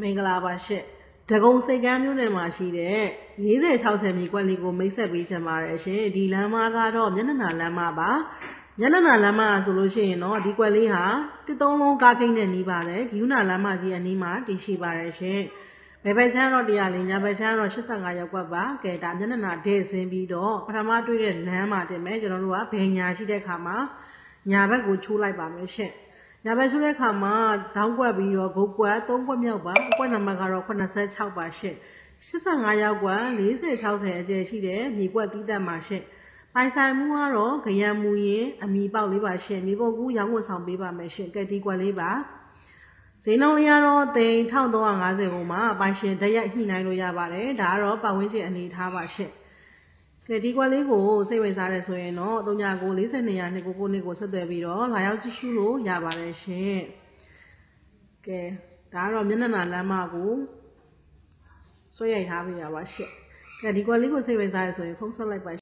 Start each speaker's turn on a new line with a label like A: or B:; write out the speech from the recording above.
A: မင်္ဂလာပါရှင့်ဒဂုံစိတ်ကမ်းမြို့နယ်မှာရှိတဲ့40 60မြေကွက်လေးကိုမိတ်ဆက်ပေးချင်ပါတယ်ရှင်ဒီလမ်းမကတော့မျက်နှာလမ်းမပါမျက်နှာလမ်းမဆိုလို့ရှိရင်တော့ဒီကွက်လေးဟာတစ်သုံးလုံးကားကိန်းနဲ့နီးပါတယ်ဂီယူနာလမ်းမကြီးအနီးမှာတည်ရှိပါတယ်ရှင်ဘယ်ဘက်ချမ်းတော့တရားလေးညာဘက်ချမ်းတော့85ရောက်ကွက်ပါကဲဒါမျက်နှာဒဲဆင်းပြီးတော့ပထမတွေ့တဲ့လမ်းမှာတင်မယ်ကျွန်တော်တို့ကဘယ်ညာရှိတဲ့ခါမှာညာဘက်ကိုချိုးလိုက်ပါမယ်ရှင့် ညာဘက်ချိုးတဲ့ခါမှာဒေါင်းကွက်ပြီးတော့ဂုတ်ကွက်၃ကွက်မြောက်ပါအကွက်နံပါတ်ကတော့86ပါရှင့်85ရောက်ကွက်40 60အကျယ်ရှိတဲ့မြေကွက်တီးတက်မှာရှင့်ပိုင်ဆိုင်မှုကတော့ခရံမူရင်အမီပေါက်လေးပါရှင့်မြေပုံကူရောင်းဝတ်ဆောင်ပေးပါမယ်ရှင့်ကက်တီကွက်လေးပါဈေးနှုန်းလေးကတော့သိန်း1350ကိုမှပိုင်ရှင်တရက်ညှိနှိုင်းလို့ရပါတယ်ဒါကတော့ပတ်ဝန်းကျင်အနေထားပါရှင့် ကဲဒီကွက်လေးကိုစိတ်ဝင်စားတယ်ဆိုရင်တော့39 42ရာနှစ်ကိုကိုနှစ်ကိုဆက်သွယ်ပြီးတော့လာရောက်ကြည့်ရှုလို့ရပါတယ်ရှင်ကဲဒါကတော့မျက်နှာလမ်းမကိုဆွဲရိုက်ထားပေးရပါရှင့်ကဲဒီကွက်လေးကိုစိတ်ဝင်စားရဆိုရင်ဖုန်းဆက်လိုက်ပါ